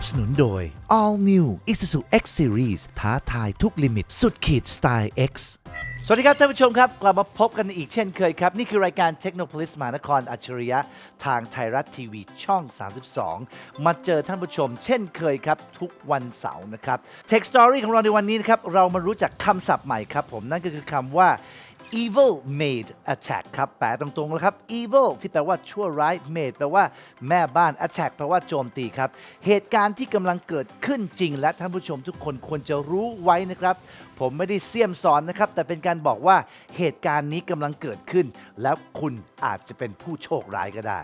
บสนุนโดย All New Isuzu X Series ท้าทายทุกลิมิต สุดขีดสไตล์ X สวัสดีครับท่านผู้ชมครับ กลับมาพบกันอีกเช่นเคยครับ นี่คือรายการ Technopolis มหานครอัจฉริยะ ทางไทยรัฐทีวีช่อง 32 มาเจอท่านผู้ชมเช่นเคยครับ ทุกวันเสาร์นะครับ Tech Story ของเราในวันนี้นะครับ เรามารู้จักคำศัพท์ใหม่ครับผมนั่นก็คือคำว่า evil made attack ครับ แปลตรงๆแล้วครับ evil ที่แปลว่าชั่วร้าย made แปลว่าแม่บ้าน attack แปลว่าโจมตีครับ เหตุการณ์ที่กำลังเกิดขึ้นจริง และท่านผู้ชมทุกคนควรจะรู้ไว้นะครับ ผมไม่ได้เสี่ยมสอนนะครับ แต่เป็นการบอกว่าเหตุการณ์นี้กำลังเกิดขึ้น แล้วคุณอาจจะเป็นผู้โชคร้ายก็ได้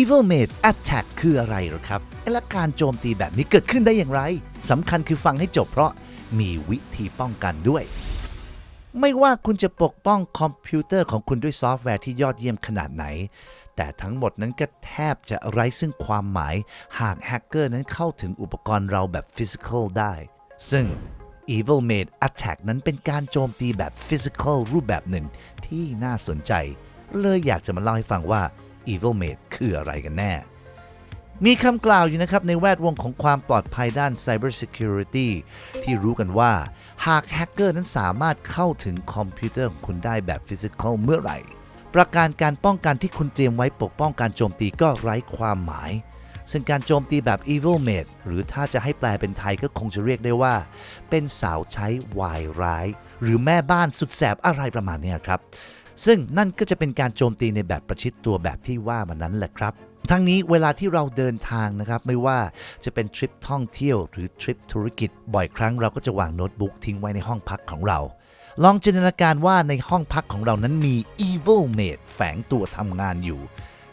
Evil Made Attack คืออะไรหรอครับ และการโจมตีแบบนี้เกิดขึ้นได้อย่างไรสำคัญคือฟังให้จบเพราะมีวิธีป้องกันด้วย ไม่ว่าคุณจะปกป้องคอมพิวเตอร์ของคุณด้วยซอฟต์แวร์ที่ยอดเยี่ยมขนาดไหน แต่ทั้งหมดนั้นก็แทบจะไร้ซึ่งความหมาย หากแฮกเกอร์นั้นเข้าถึงอุปกรณ์เราแบบฟิสิกอลได้ ซึ่ง Evil Made Attack นั้นเป็นการโจมตีแบบฟิสิกอลรูปแบบหนึ่งที่น่าสนใจ เลยอยากจะมาเล่าให้ฟังว่า Evil Made คืออะไรกันแน่ มีคำกล่าวอยู่นะครับในแวดวงของความปลอดภัยด้าน Cyber Security ที่รู้กันว่า หากแฮกเกอร์นั้นสามารถเข้าถึงคอมพิวเตอร์ของคุณได้แบบฟิสิกอลเมื่อไหร่ ประการการป้องกันที่คุณเตรียมไว้ปกป้องการโจมตีก็ไร้ความหมาย ซึ่งการโจมตีแบบ Evil Made หรือถ้าจะให้แปลเป็นไทยก็คงจะเรียกได้ว่า เป็นสาวใช้วายร้าย หรือแม่บ้านสุดแสบอะไรประมาณนี้ครับ ซึ่งนั่นก็จะเป็นการโจมตีในแบบประชิดตัวแบบที่ว่ามานั้นแหละครับทั้งนี้เวลาที่เราเดินทางนะครับ ไม่ว่าจะเป็นทริปท่องเที่ยวหรือทริปธุรกิจ บ่อยครั้งเราก็จะวางโน้ตบุ๊กทิ้งไว้ในห้องพักของเรา ลองจินตนาการว่าในห้องพักของเรานั้นมี Evil Maid แฝงตัวทำงานอยู่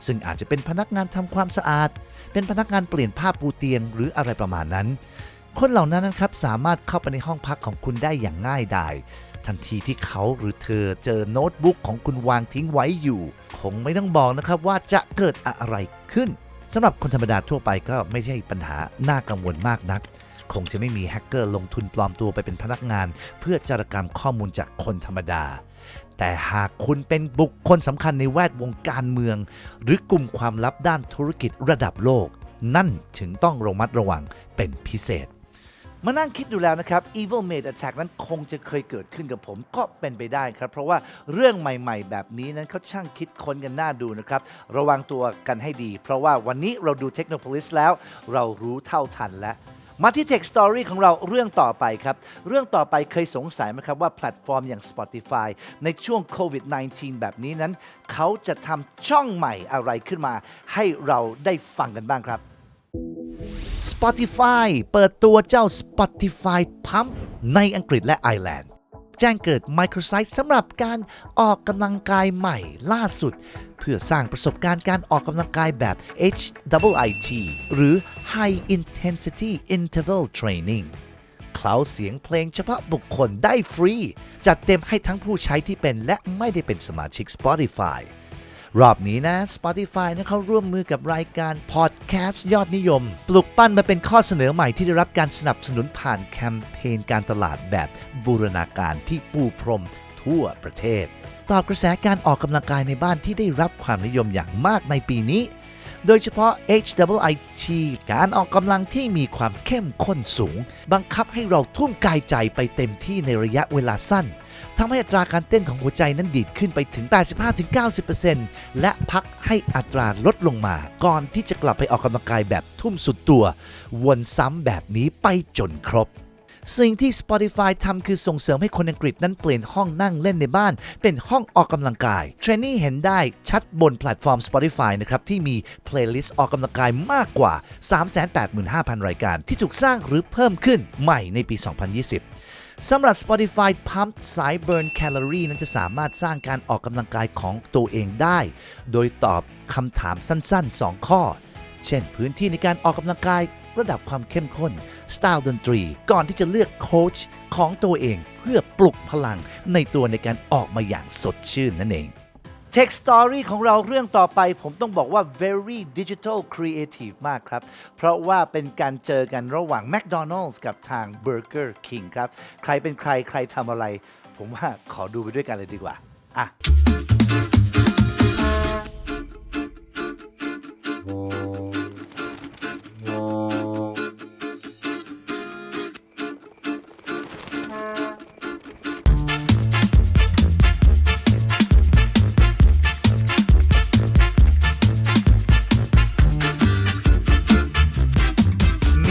ซึ่งอาจจะเป็นพนักงานทำความสะอาด เป็นพนักงานเปลี่ยนผ้าปูเตียงหรืออะไรประมาณนั้น คนเหล่านั้นนะครับสามารถเข้าไปในห้องพักของคุณได้อย่างง่ายดาย ทันทีที่เขาหรือเธอเจอโน้ตบุ๊กของคุณวางทิ้งไว้อยู่ คงไม่ต้องบอกนะครับว่าจะเกิดอะไรขึ้นสำหรับคนธรรมดาทั่วไปก็ไม่ใช่ปัญหาน่ากังวลมากนัก คงจะไม่มีแฮกเกอร์ลงทุนปลอมตัวไปเป็นพนักงาน เพื่อจารกรรมข้อมูลจากคนธรรมดา แต่หากคุณเป็นบุคคลสำคัญในแวดวงการเมือง หรือกลุ่มความลับด้านธุรกิจระดับโลก นั่นถึงต้องระมัดระวังเป็นพิเศษ มานั่งคิดดูแล้วนะครับ Evil Made Attack นั้นคงจะเคยเกิดขึ้นกับผมก็เป็นไปได้ครับ เพราะว่าเรื่องใหม่ๆ แบบนี้นั้นเขาช่างคิดค้นกันน่าดูนะครับ ระวังตัวกันให้ดี เพราะว่าวันนี้เราดู Technopolis แล้ว เรารู้เท่าทันแล้วมาที่ Tech Story ของเราเรื่องต่อไปครับ เรื่องต่อไปเคยสงสัยไหมครับว่าแพลตฟอร์มอย่าง Spotify ในช่วงโควิด -19 แบบนี้นั้น เขาจะทำช่องใหม่อะไรขึ้นมา ให้เราได้ฟังกันบ้างครับ Spotify เปิดตัวเจ้า Spotify Pump ในอังกฤษและไอร์แลนด์ แจ้งเกิด Microsite สำหรับการออกกำลังกายใหม่ล่าสุด เพื่อสร้างประสบการณ์การออกกำลังกายแบบ HIIT หรือ High Intensity Interval Training เคล้าเสียงเพลงเฉพาะบุคคลได้ฟรี จัดเต็มให้ทั้งผู้ใช้ที่เป็นและไม่ได้เป็นสมาชิก Spotify รอบนี้นะ Spotify นะเขาร่วมมือกับรายการพอดแคสต์ยอดนิยม ปลุกปั้นมาเป็นข้อเสนอใหม่ที่ได้รับการสนับสนุนผ่านแคมเปญการตลาดแบบบูรณาการที่ปูพรมทั่วประเทศ ตอบกระแสการออกกำลังกายในบ้านที่ได้รับความนิยมอย่างมากในปีนี้ โดยเฉพาะ HIIT การออกกำลังที่มีความเข้มข้นสูง บังคับให้เราทุ่มกายใจไปเต็มที่ในระยะเวลาสั้นทำให้อัตราการเต้นของหัวใจนั้นดีดขึ้นไปถึง 85-90%และพักให้อัตราลดลงมา ก่อนที่จะกลับไปออกกำลังกายแบบทุ่มสุดตัว วนซ้ำแบบนี้ไปจนครบ สิ่งที่ Spotify ทำคือส่งเสริมให้คนอังกฤษนั้นเปลี่ยนห้องนั่งเล่นในบ้าน เป็นห้องออกกำลังกาย เทรนนี่เห็นได้ชัดบนแพลตฟอร์ม Spotify นะครับ ที่มีเพลย์ลิสต์ออกกำลังกายมากกว่า 385,000 รายการ ที่ถูกสร้างหรือเพิ่มขึ้นใหม่ในปี 2020สำหรับ Spotify Pump สาย Burn Calorie นั้นจะสามารถสร้างการออกกำลังกายของตัวเองได้ โดยตอบคำถามสั้นๆ 2 ข้อ เช่น พื้นที่ในการออกกำลังกาย ระดับความเข้มข้นสไตล์ดนตรี ก่อนที่จะเลือกโค้ชของตัวเองเพื่อปลุกพลังในตัวในการออกมาอย่างสดชื่นนั่นเอง Tech Story ของเราเรื่องต่อไปผมต้องบอกว่า very digital creative มากครับ เพราะว่าเป็นการเจอกันระหว่าง McDonald's กับทาง Burger King ครับ ใครเป็นใครใครทำอะไร ผมว่าขอดูไปด้วยกันเลยดีกว่า อะ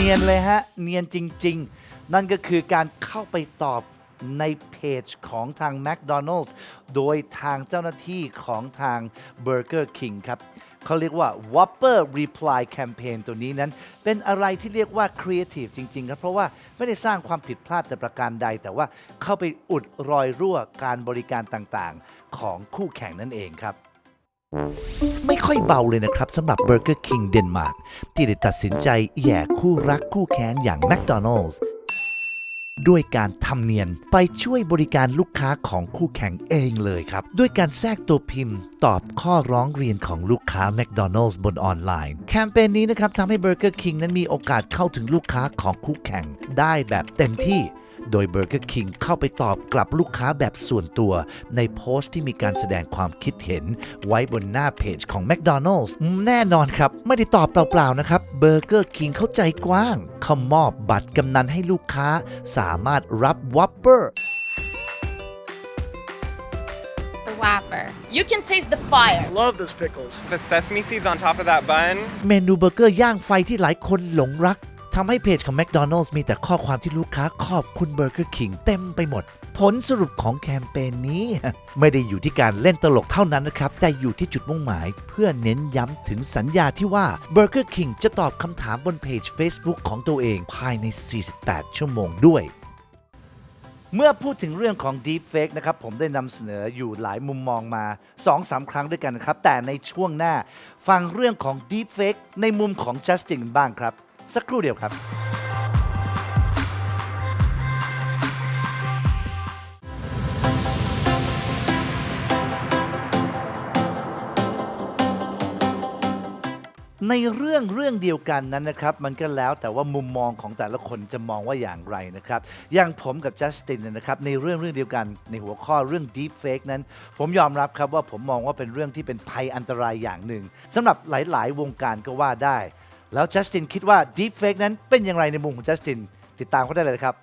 นียนเลยฮะ เนียนจริง ๆ นั่นก็คือการเข้าไปตอบในเพจของทาง McDonald's โดยทางเจ้าหน้าที่ของทาง Burger King ครับเขาเรียกว่า Whopper Reply Campaign ตัวนี้นั้น เป็นอะไรที่เรียกว่า Creative จริง ๆ ครับ เพราะว่าไม่ได้สร้างความผิดพลาดแต่ประการใด แต่ว่าเข้าไปอุดรอยรั่วการบริการต่างๆ ของคู่แข่งนั่นเองครับ ไม่ค่อยเบาเลยนะครับสำหรับ Burger King เดนมาร์กที่ได้ตัดสินใจแย่คู่รักคู่แค้นอย่าง McDonald's ด้วยการทำเนียนไปช่วยบริการลูกค้าของคู่แข่งเองเลยครับ ด้วยการแทรกตัวพิมพ์ ตอบข้อร้องเรียนของลูกค้า McDonald's บนออนไลน์ แคมเปญนี้นะครับทำให้ Burger King นั้นมีโอกาสเข้าถึงลูกค้าของคู่แข่งได้แบบเต็มที่ โดย Burger King เข้าไปตอบกลับลูกค้าแบบส่วนตัว ในโพสต์ที่มีการแสดงความคิดเห็น ไว้บนหน้าเพจของ McDonald's แน่นอนครับ ไม่ได้ตอบเปล่าๆนะครับ Burger King เข้าใจกว้างเขามอบบัตรกำนันให้ลูกค้า สามารถรับ Whopper The Whopper. You can taste the fire. Love those pickles. The sesame seeds on top of that bun. เมนูเบอร์เกอร์ย่างไฟที่หลายคนหลงรัก ทำให้เพจของ McDonald's มีแต่ข้อความที่ลูกค้าขอบคุณ Burger King เต็มไปหมด ผลสรุปของแคมเปญนี้ ไม่ได้อยู่ที่การเล่นตลกเท่านั้นนะครับ แต่อยู่ที่จุดมุ่งหมาย เพื่อเน้นย้ำถึงสัญญาที่ว่า Burger King จะตอบคำถามบนเพจ Facebook ของตัวเองภายใน 48 ชั่วโมงด้วยเมื่อพูดถึงเรื่องของ Deepfake นะครับผมได้นำเสนออยู่หลายมุมมองมา 2-3 ครั้งด้วยกันนะครับ แต่ในช่วงหน้า ฟังเรื่องของ Deepfake ในมุมของจัสตินบ้างครับ สักครู่เดียวครับ ในเรื่องเรื่องเดียวกันนั้นนะครับ มันก็แล้วแต่ว่ามุมมองของแต่ละคนจะมองว่าอย่างไรนะครับ อย่างผมกับจัสตินเนยนะครับในเรื่องเรื่องเดียวกันในหัวข้อเรื่อง deep fake นั้น ผมยอมรับครับว่าผมมองว่าเป็นเรื่องที่เป็นภัยอันตรายอย่างหนึ่งสำหรับหลาย ๆ วงการก็ว่าได้ แล้วจัสตินคิดว่า deep fake นั้นเป็นอย่างไรในมุมของจัสติน ติดตามเขาได้เลยครับ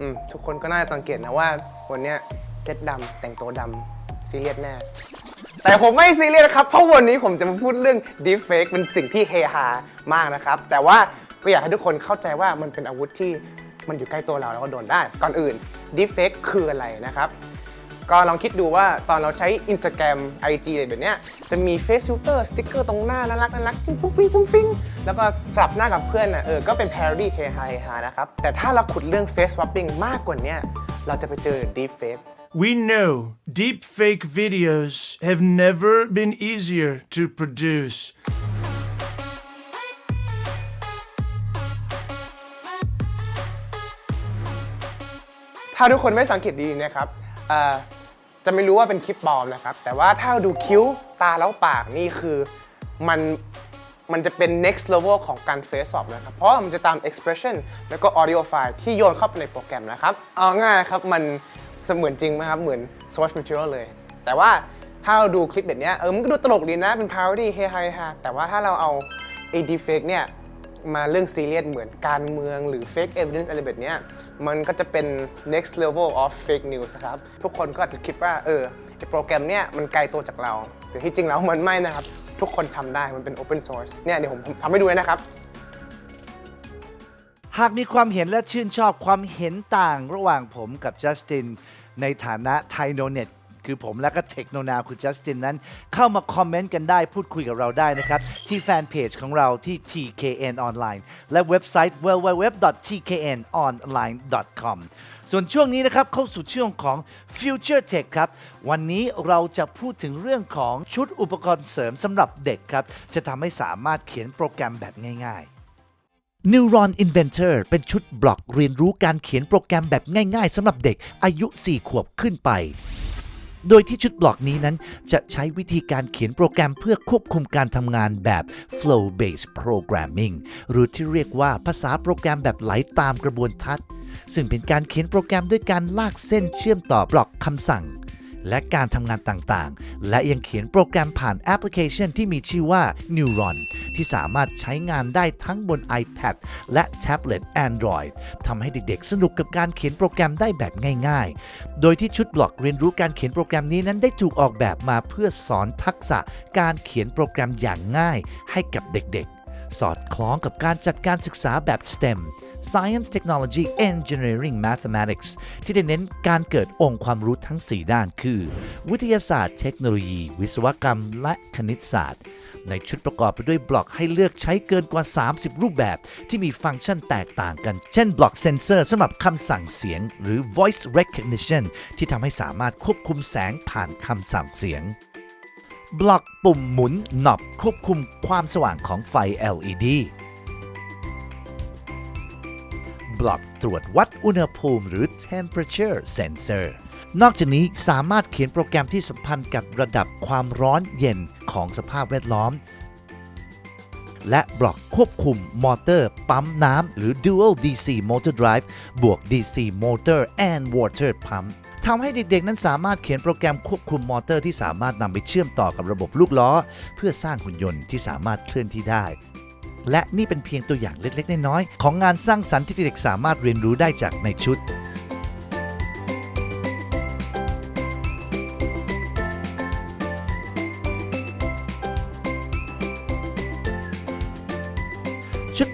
อืมทุกคนก็น่าจะสังเกตนะว่าวันเนี้ยเซตดำแต่งตัวดำซีเรียสแน่ แต่ผมไม่ซีเรียสครับ เพราะวันนี้ผมจะมาพูดเรื่อง deepfake เป็นสิ่งที่เฮฮามากนะครับ แต่ว่าก็อยากให้ทุกคนเข้าใจว่ามันเป็นอาวุธที่มันอยู่ใกล้ตัวเราแล้วก็โดนได้ ก่อนอื่น deepfake คืออะไรนะครับ ก็ลองคิดดูว่าตอนเราใช้ Instagram IG อะไรแบบเนี้ยจะมี Face Filter สติ๊กเกอร์ตรงหน้าน่ารักน่ารักจิ้มฟุ้งฟิ้งฟุ้งฟิ้งแล้วก็สลับหน้ากับเพื่อนนะเออก็เป็น parody เฮฮาเฮฮานะครับ แต่ถ้าเราขุดเรื่อง face swapping มากกว่าเนี้ยเราจะไปเจอ deep fake We know deepfake videos have never been easier to produce. ถ้าทุกคนไม่สังเกตดีนะครับเอ่อ จะไม่รู้ว่าเป็นคลิปปลอมนะครับ แต่ว่าถ้าเราดูคิ้วตาแล้วปากนี่คือมันมันจะเป็น next level ของการ face swap นะครับ เพราะมันจะตาม expression แล้วก็ audio file ที่โยนเข้าไปในโปรแกรมนะครับ เอาง่ายครับ มันเสมือนจริงไหมครับ เหมือน source material เลย แต่ว่าถ้าเราดูคลิปแบบนี้เออ มันก็ดูตลกดีนะ เป็น parody เฮฮาเฮฮาแต่ว่าถ้าเราเอาไอ้ deepfake เนี่ย มาเรื่องซีเรียสเหมือนการเมืองหรือ fake evidence อะไรแบบเนี้ยมันก็จะเป็น next level of fake news ครับ ทุกคนก็อาจจะคิดว่า เออไอโปรแกรมเนี้ยมันไกลตัวจากเรา แต่ที่จริงแล้วมันไม่นะครับ ทุกคนทำได้มันเป็น open source เนี่ยเดี๋ยวผมทำให้ดูเลยนะครับหากมีความเห็นและชื่นชอบความเห็นต่างระหว่างผมกับจัสตินในฐานะไทยโนเน็ต คือผมและก็เทคโนนาวคุณจัสตินนั้น เข้ามาคอมเมนต์กันได้พูดคุยกับเราได้นะครับ ที่แฟนเพจของเราที่ TKN Online และเว็บไซต์ www.tknonline.com ส่วนช่วงนี้นะครับเข้าสู่ช่วงของ Future Tech ครับ วันนี้เราจะพูดถึงเรื่องของชุดอุปกรณ์เสริมสำหรับเด็กครับ จะทำให้สามารถเขียนโปรแกรมแบบง่าย ๆ Neuron Inventor เป็นชุดบล็อกเรียนรู้การเขียนโปรแกรมแบบง่ายๆสำหรับเด็กอายุ 4 ขวบขึ้นไป โดยที่ชุดบล็อกนี้นั้นจะใช้วิธีการเขียนโปรแกรมเพื่อควบคุมการทำงานแบบ flow based programming หรือที่เรียกว่าภาษาโปรแกรมแบบไหลตามกระบวนทัศน์ ซึ่งเป็นการเขียนโปรแกรมด้วยการลากเส้นเชื่อมต่อบล็อกคำสั่ง และการทำงานต่างๆ และยังเขียนโปรแกรมผ่านแอปพลิเคชันที่มีชื่อว่า Neuron ที่สามารถใช้งานได้ทั้งบน iPad และแท็บเล็ต Android ทำให้เด็กๆ สนุกกับการเขียนโปรแกรมได้แบบง่ายๆ โดยที่ชุดบล็อกเรียนรู้การเขียนโปรแกรมนี้นั้นได้ถูกออกแบบมาเพื่อสอนทักษะการเขียนโปรแกรมอย่างง่ายให้กับเด็กๆ สอดคล้องกับการจัดการศึกษาแบบ STEM Science Technology Engineering Mathematics ที่ได้เน้นการเกิดองค์ความรู้ทั้ง 4 ด้านคือ วิทยาศาสตร์ เทคโนโลยี วิศวกรรม และคณิตศาสตร์ ในชุดประกอบไปด้วยบล็อกให้เลือกใช้เกินกว่า 30 รูปแบบ ที่มีฟังก์ชันแตกต่างกัน เช่นบล็อกเซนเซอร์สำหรับคำสั่งเสียง หรือ voice recognition ที่ทำให้สามารถควบคุมแสงผ่านคำสั่งเสียง บล็อกปุ่มหมุนหนอบควบคุมความสว่างของไฟ LED บล็อกตรวจวัดอุณหภูมิหรือ temperature sensor นอกจากนี้สามารถเขียนโปรแกรมที่สัมพันธ์กับระดับความร้อนเย็นของสภาพแวดล้อม และบล็อกควบคุมมอเตอร์ ปั๊มน้ำหรือ Dual DC Motor Drive บวก DC Motor and Water Pump ทำให้เด็กๆ นั้นสามารถเขียนโปรแกรมควบคุมมอเตอร์ที่สามารถนำไปเชื่อมต่อกับระบบลูกล้อ เพื่อสร้างหุ่นยนต์ที่สามารถเคลื่อนที่ได้ และนี่เป็นเพียงตัวอย่างเล็กๆ น้อยๆของงานสร้างสรรค์ที่เด็กๆสามารถเรียนรู้ได้จากในชุด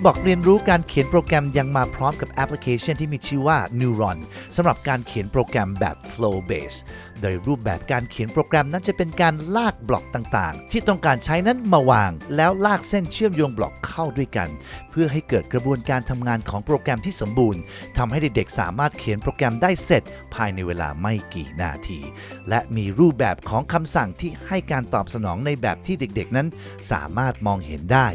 บอกเรียนรู้การเขียนโปรแกรมยังมาพร้อมกับแอปพลิเคชันที่มีชื่อว่า Neuron สำหรับการเขียนโปรแกรมแบบ flow based โดยรูปแบบการเขียนโปรแกรมนั้นจะเป็นการลากบล็อกต่างๆ ที่ต้องการใช้นั้นมาวาง แล้วลากเส้นเชื่อมโยงบล็อกเข้าด้วยกัน เพื่อให้เกิดกระบวนการทำงานของโปรแกรมที่สมบูรณ์ทำให้เด็กๆสามารถเขียนโปรแกรมได้เสร็จ ภายในเวลาไม่กี่นาที และมีรูปแบบของคำสั่งที่ให้การตอบสนองในแบบที่เด็กๆ นั้นสามารถมองเห็นได้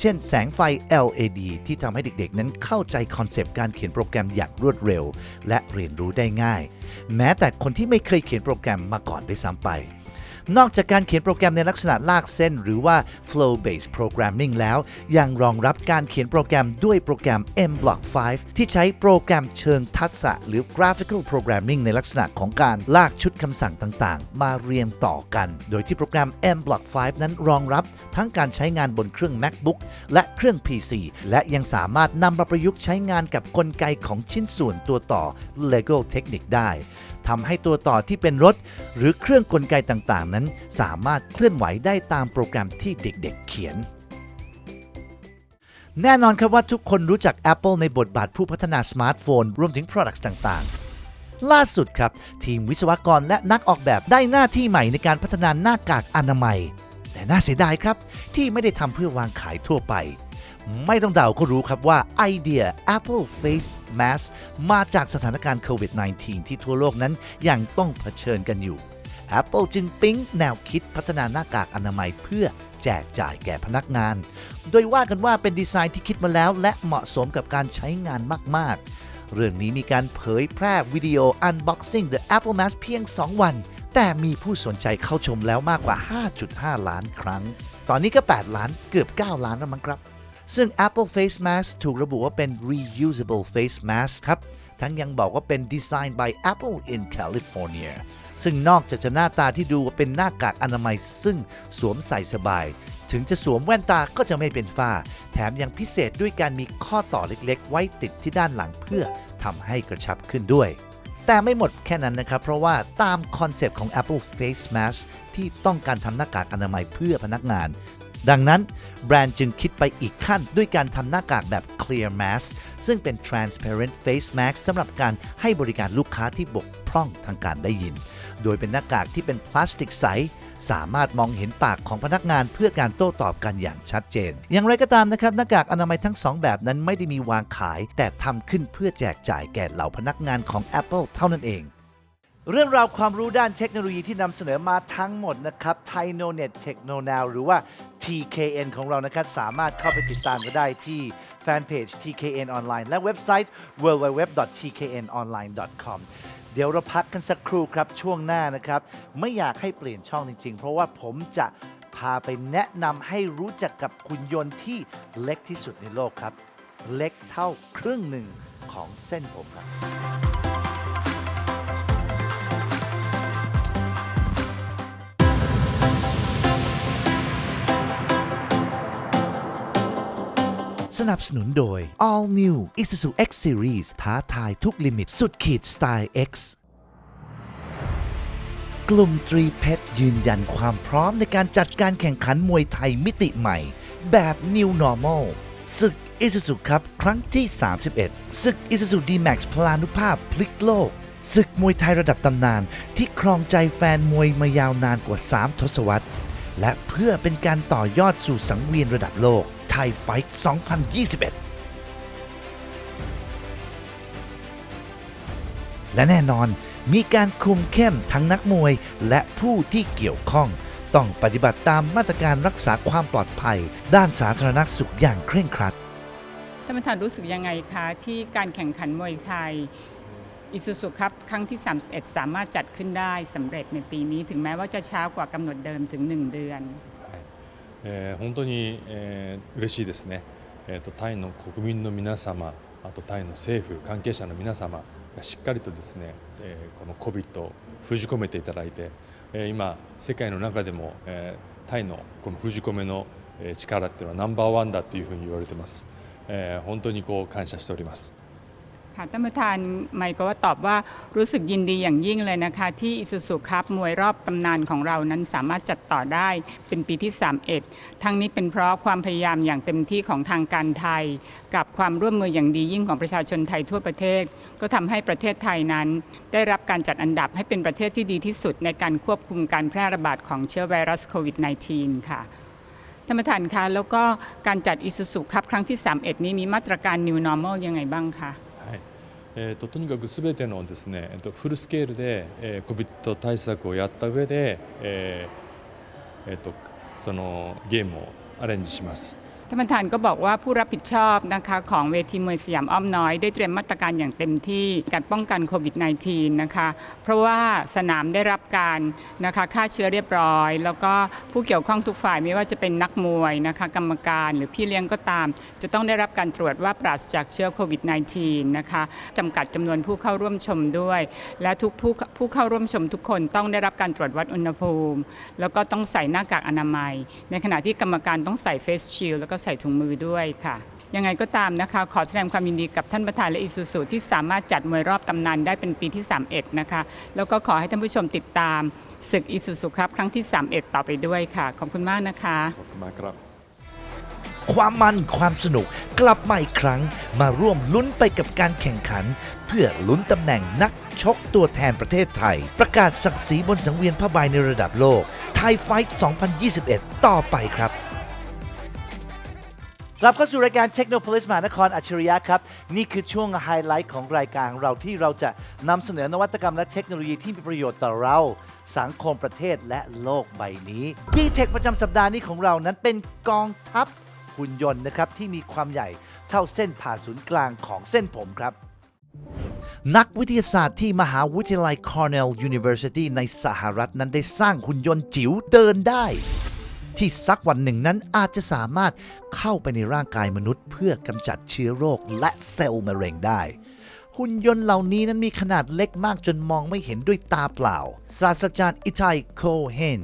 เช่นแสงไฟ LED ที่ทำให้เด็กๆ นั้นเข้าใจคอนเซปต์การเขียนโปรแกรมอย่างรวดเร็ว และเรียนรู้ได้ง่าย แม้แต่คนที่ไม่เคยเขียนโปรแกรมมาก่อนด้วยซ้ำไป นอกจากการเขียนโปรแกรมในลักษณะลากเส้น หรือว่า flow based programming แล้ว ยังรองรับการเขียนโปรแกรมด้วยโปรแกรม mblock 5 ที่ใช้โปรแกรมเชิงทักษะ หรือ graphical programming ในลักษณะของการลากชุดคำสั่งต่างๆ มาเรียงต่อกัน โดยที่โปรแกรม mblock 5 นั้นรองรับทั้งการใช้งานบนเครื่อง macbook และเครื่อง PC และยังสามารถนำมาประยุกต์ใช้งานกับกลไกของชิ้นส่วนตัวต่อ Lego Technic ได้ ทำให้ตัวต่อที่เป็นรถ หรือเครื่องกลไกต่างๆ นั้น สามารถเคลื่อนไหวได้ตามโปรแกรมที่เด็กๆ เขียนแน่นอนครับว่าทุกคนรู้จัก Apple ในบทบาทผู้พัฒนาสมาร์ทโฟน รวมถึง Products ต่างๆ ล่าสุดครับ ทีมวิศวกรและนักออกแบบได้หน้าที่ใหม่ในการพัฒนาหน้ากากอนามัย แต่น่าเสียดายครับ ที่ไม่ได้ทำเพื่อวางขายทั่วไป ไม่ต้องเดาก็รู้ครับว่าไอเดีย Apple Face Mask มาจากสถานการณ์โควิด -19 ที่ทั่วโลกนั้นยังต้องเผชิญกันอยู่ Apple จึงปิ๊งแนวคิดพัฒนาหน้ากากอนามัยเพื่อแจกจ่ายแก่พนักงาน โดยว่ากันว่าเป็นดีไซน์ที่คิดมาแล้วและเหมาะสมกับการใช้งานมาก ๆ เรื่องนี้มีการเผยแพร่วิดีโอ Unboxing the Apple Mask เพียง 2 วัน แต่มีผู้สนใจเข้าชมแล้วมากกว่า 5.5 ล้านครั้ง ตอนนี้ก็ 8 ล้านเกือบ 9 ล้านแล้วมั้งครับ ซึ่ง Apple Face Mask ถูกระบุว่าเป็น reusable face mask ครับ ทั้งยังบอกว่าเป็น designed by Apple in California ซึ่งนอกจากจะหน้าตาที่ดูว่าเป็นหน้ากากอนามัยซึ่งสวมใส่สบาย ถึงจะสวมแว่นตาก็จะไม่เป็นฝ้า แถมยังพิเศษด้วยการมีข้อต่อเล็กๆ ไว้ติดที่ด้านหลังเพื่อทำให้กระชับขึ้นด้วย แต่ไม่หมดแค่นั้นนะครับ เพราะว่าตามคอนเซปต์ของ Apple Face Mask ที่ต้องการทำหน้ากากอนามัยเพื่อพนักงาน ดังนั้น แบรนด์จึงคิดไปอีกขั้นด้วยการทำหน้ากากแบบ clear mask ซึ่งเป็น transparent face mask สำหรับการให้บริการลูกค้าที่บกพร่องทางการได้ยิน โดยเป็นหน้ากากที่เป็นพลาสติกใสสามารถมองเห็นปากของพนักงานเพื่อการโต้ตอบกันอย่างชัดเจน อย่างไรก็ตามนะครับหน้ากากอนามัยทั้งสองแบบนั้นไม่ได้มีวางขาย แต่ทำขึ้นเพื่อแจกจ่ายแก่เหล่าพนักงานของ Apple เท่านั้นเอง เรื่องราวความรู้ด้านเทคโนโลยีที่นำเสนอมาทั้งหมดนะครับ Thai No Net Techno Now หรือว่า TKN ของเรานะครับ สามารถเข้าไปติดตามก็ได้ที่แฟนเพจ TKN Online และเว็บไซต์ www.tknonline.com เดี๋ยวเราพักกันสักครู่ครับช่วงหน้านะครับ ไม่อยากให้เปลี่ยนช่องจริง ๆ เพราะว่าผมจะพาไปแนะนำให้รู้จักกับคุณยนต์ที่เล็กที่สุดในโลกครับ เล็กเท่าครึ่งหนึ่งของเส้นผมครับ สนับสนุนโดย All New Isuzu X Series ท้าทายทุกลิมิตสุดขีดสไตล์ X กลุ่มตรีเพชรยืนยันความพร้อมในการจัดการแข่งขันมวยไทยมิติใหม่ แบบ New Normal ศึก Isuzu ครับครั้งที่ 31 ศึก Isuzu D-Max พลานุภาพพลิกโลก ศึกมวยไทยระดับตำนาน ที่ครองใจแฟนมวยมายาวนานกว่า 3 ทศวรรษ และเพื่อเป็นการต่อยอดสู่สังเวียนระดับโลก ยไฟท์2021 และแน่นอนมีการคุมเข้มทั้งนักมวยและผู้ที่เกี่ยวข้อง ต้องปฏิบัติตามมาตรการรักษาความปลอดภัย ด้านสาธารณสุขอย่างเคร่งครัดท่านประธานรู้สึกยังไงคะที่การแข่งขันมวยไทยอิสุสุครับครั้งที่ 31 สามารถจัดขึ้นได้สำเร็จในปีนี้ ถึงแม้ว่าจะช้ากว่ากำหนดเดิมถึง 1 เดือน えー本当に、えー嬉しいですね、えーと、タイの国民の皆様あとタイの政府関係者の皆様がしっかりとですね、えーこの COVID を封じ込めていただいて、えー今世界の中でも、えータイのこの封じ込めのえ力っていうのはナンバーワンだというふうに言われてます、えー本当にこう感謝しております。 ค่ะท่านประธานไมค์ก็ว่าตอบว่ารู้สึกยินดีอย่างยิ่งเลยนะคะ ที่อิสุสุครับมวยรอบตำนานของเรานั้นสามารถจัดต่อได้เป็นปีที่ 31 ทั้งนี้เป็นเพราะความพยายามอย่างเต็มที่ของทางการไทย กับความร่วมมืออย่างดียิ่งของประชาชนไทยทั่วประเทศ ก็ทำให้ประเทศไทยนั้น ได้รับการจัดอันดับให้เป็นประเทศที่ดีที่สุดในการควบคุมการแพร่ระบาดของเชื้อไวรัสโควิด -19 ค่ะท่านประธานคะแล้วก็การจัดอิสุสุครับครั้งที่ 31 นี้มีมาตรการ New Normal ยังไงบ้างคะ えー、ととにかくすべてのですね、えーと、フルスケールで、えー、COVID 対策をやった上で、えーえっと、そのゲームをアレンジします。 ท่านประธานก็บอกว่าผู้รับผิดชอบนะคะของเวทีมวยสยามอ้อมน้อย ได้เตรียมมาตรการอย่างเต็มที่การป้องกันโควิด -19 นะคะเพราะว่าสนามได้รับการนะคะฆ่าเชื้อเรียบร้อย แล้วก็ผู้เกี่ยวข้องทุกฝ่ายไม่ว่าจะเป็นนักมวยนะคะกรรมการหรือพี่เลี้ยงก็ตาม จะต้องได้รับการตรวจว่าปราศจากเชื้อโควิด -19 นะคะจำกัดจำนวนผู้เข้าร่วมชมด้วย และทุกผู้ผู้เข้าร่วมชมทุกคนต้องได้รับการตรวจวัดอุณหภูมิ แล้วก็ต้องใส่หน้ากากอนามัย ในขณะที่กรรมการต้องใส่เฟสชิลแล้วก็ใส่ถุงมือด้วยค่ะยังไงก็ตามนะคะ ขอแสดงความยินดีกับท่านประธานและอิสุสุที่สามารถจัดมวยรอบตำนานได้เป็นปีที่ 31 นะคะ แล้วก็ขอให้ท่านผู้ชมติดตามศึกอิสุสุครับ ครั้งที่ 31 ต่อไปด้วยค่ะ ขอบคุณมากนะคะ ขอบคุณมากครับ ความมันความสนุกกลับมาอีกครั้ง มาร่วมลุ้นไปกับการแข่งขัน เพื่อลุ้นตำแหน่งนักชกตัวแทนประเทศไทย ประกาศศักดิ์ศรีบนสังเวียนผ้าใบในระดับโลกไทยไฟท์2021 ต่อไปครับ กลับเข้าสู่รายการ Technopolis มหานครอัจฉริยะครับ นี่คือช่วงไฮไลท์ของรายการเราที่เราจะนำเสนอนวัตกรรมและเทคโนโลยีที่มีประโยชน์ต่อเรา สังคมประเทศและโลกใบนี้ d t e c h ประจำสัปดาห์นี้ของเรานั้นเป็นกองทัพหุ่นยนต์นะครับ ที่มีความใหญ่เท่าเส้นผ่าศูนย์กลางของเส้นผมครับ นักวิทยาศาสตร์ที่มหาวิทยาลัย Cornell University ในสหรัฐนั้นได้สร้างหุ่นยนต์จิ๋วเดินได้ ที่สักวันหนึ่งนั้นอาจจะสามารถเข้าไปในร่างกายมนุษย์ เพื่อกำจัดเชื้อโรคและเซลล์มะเร็งได้หุ่นยนต์เหล่านี้นั้นมีขนาดเล็กมากจนมองไม่เห็นด้วยตาเปล่า ศาสตราจารย์อิทัยโคเฮน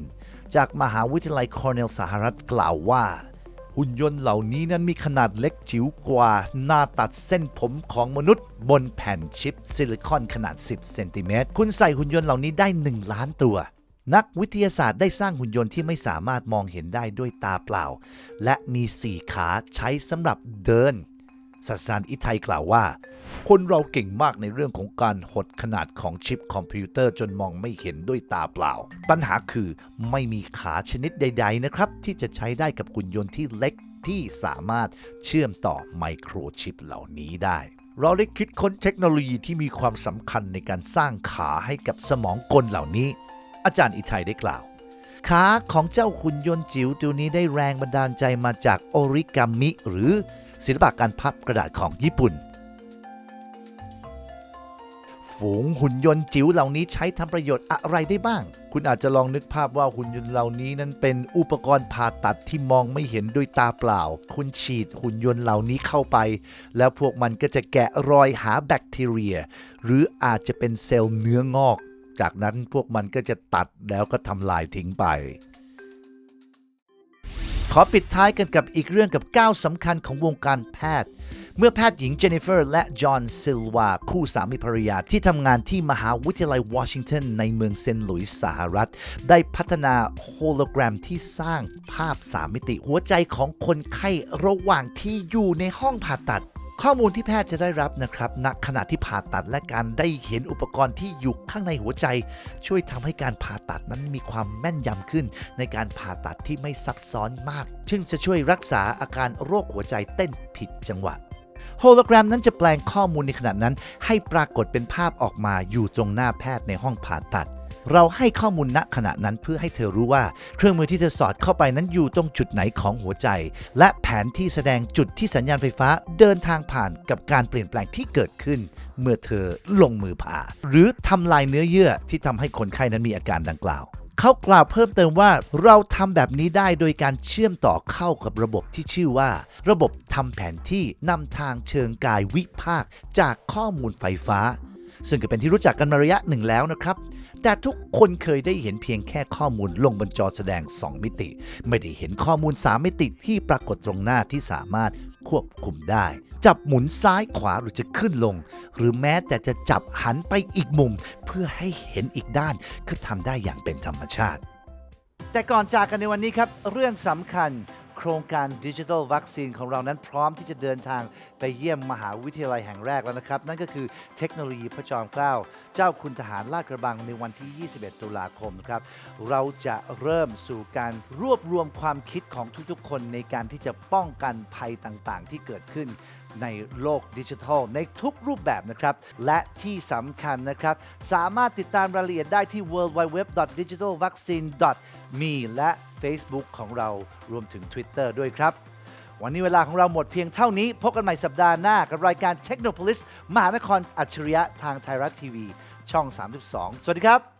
จากมหาวิทยาลัยคอร์เนลสหรัฐกล่าวว่า หุ่นยนต์เหล่านี้นั้นมีขนาดเล็กจิ๋วกว่า หน้าตัดเส้นผมของมนุษย์ บนแผ่นชิปซิลิคอนขนาด 10 เซนติเมตร คุณใส่หุ่นยนต์เหล่านี้ได้ 1 ล้านตัว นักวิทยาศาสตร์ได้สร้างหุ่นยนต์ที่ไม่สามารถมองเห็นได้ด้วยตาเปล่า และมีสี่ขาใช้สำหรับเดิน ศาสตราจารย์อิทัยกล่าวว่า คนเราเก่งมากในเรื่องของการหดขนาดของชิปคอมพิวเตอร์จนมองไม่เห็นด้วยตาเปล่า ปัญหาคือไม่มีขาชนิดใด ๆ นะครับ ที่จะใช้ได้กับหุ่นยนต์ที่เล็กที่สามารถเชื่อมต่อไมโครชิปเหล่านี้ได้เราได้คิดค้นเทคโนโลยีที่มีความสำคัญในการสร้างขาให้กับสมองกลเหล่านี้ อาจารย์อิทัยได้กล่าว ขาของเจ้าหุ่นยนต์จิ๋วตัวนี้ได้แรงบันดาลใจมาจากโอริกามิ หรือศิลปะการพับกระดาษของญี่ปุ่น ฝูงหุ่นยนต์จิ๋วเหล่านี้ใช้ทำประโยชน์อะไรได้บ้าง คุณอาจจะลองนึกภาพว่าหุ่นยนต์เหล่านี้นั้นเป็นอุปกรณ์ผ่าตัดที่มองไม่เห็นด้วยตาเปล่า คุณฉีดหุ่นยนต์เหล่านี้เข้าไป แล้วพวกมันก็จะแกะรอยหาแบคทีเรีย หรืออาจจะเป็นเซลล์เนื้องอก จากนั้นพวกมันก็จะตัดแล้วก็ทำลายทิ้งไป ขอปิดท้ายกันกับอีกเรื่องกับก้าวสำคัญของวงการแพทย์ เมื่อแพทย์หญิงเจนนิเฟอร์และจอห์นซิลวาคู่สามีภรรยาที่ทำงานที่มหาวิทยาลัยวอชิงตันในเมืองเซนต์หลุยส์สหรัฐ ได้พัฒนาโฮโลแกรมที่สร้างภาพสามมิติหัวใจของคนไข้ระหว่างที่อยู่ในห้องผ่าตัด ข้อมูลที่แพทย์จะได้รับนะครับณขณะที่ผ่าตัดและการได้เห็นอุปกรณ์ที่อยู่ข้างในหัวใจ ช่วยทำให้การผ่าตัดนั้นมีความแม่นยำขึ้น ในการผ่าตัดที่ไม่ซับซ้อนมาก ซึ่งจะช่วยรักษาอาการโรคหัวใจเต้นผิดจังหวะโฮโลแกรมนั้นจะแปลงข้อมูลในขณะนั้น ให้ปรากฏเป็นภาพออกมาอยู่ตรงหน้าแพทย์ในห้องผ่าตัด เราให้ข้อมูลณขณะนั้นเพื่อให้เธอรู้ว่า เครื่องมือที่เธอสอดเข้าไปนั้นอยู่ตรงจุดไหนของหัวใจ และแผนที่แสดงจุดที่สัญญาณไฟฟ้าเดินทางผ่านกับการเปลี่ยนแปลงที่เกิดขึ้น เมื่อเธอลงมือผ่า หรือทำลายเนื้อเยื่อที่ทำให้คนไข้นั้นมีอาการดังกล่าวเขากล่าวเพิ่มเติมว่าเราทำแบบนี้ได้โดยการเชื่อมต่อเข้ากับระบบที่ชื่อว่า ระบบทำแผนที่นำทางเชิงกายวิภาคจากข้อมูลไฟฟ้า ซึ่งก็เป็นที่รู้จักกันมาระยะหนึ่งแล้วนะครับ แต่ทุกคนเคยได้เห็นเพียงแค่ข้อมูลลงบนจอแสดง 2 มิติ ไม่ได้เห็นข้อมูล 3 มิติที่ปรากฏตรงหน้าที่สามารถควบคุมได้ จับหมุนซ้ายขวาหรือจะขึ้นลง หรือแม้แต่จะจับหันไปอีกมุม เพื่อให้เห็นอีกด้านก็ทำได้อย่างเป็นธรรมชาติ แต่ก่อนจากกันในวันนี้ครับ เรื่องสำคัญ โครงการดิจิทัลวัคซีนของเรานั้นพร้อมที่จะเดินทางไปเยี่ยมมหาวิทยาลัยแห่งแรกแล้วนะครับ นั่นก็คือเทคโนโลยีพระจอมเกล้าเจ้าคุณทหารลาดกระบังในวันที่ 21 ตุลาคมครับ เราจะเริ่มสู่การรวบรวมความคิดของทุกๆ คนในการที่จะป้องกันภัยต่างๆ ที่เกิดขึ้น ในโลกดิจิทัล ในทุกรูปแบบนะครับ และที่สำคัญนะครับ สามารถติดตามรายละเอียดได้ที่ www.digitalvaccine.me และ Facebook ของเรารวมถึง Twitter ด้วยครับ วันนี้เวลาของเราหมดเพียงเท่านี้ พบกันใหม่สัปดาห์หน้ากับรายการ Technopolis มหานครอัจฉริยะทางไทยรัฐทีวี ช่อง 32 สวัสดีครับ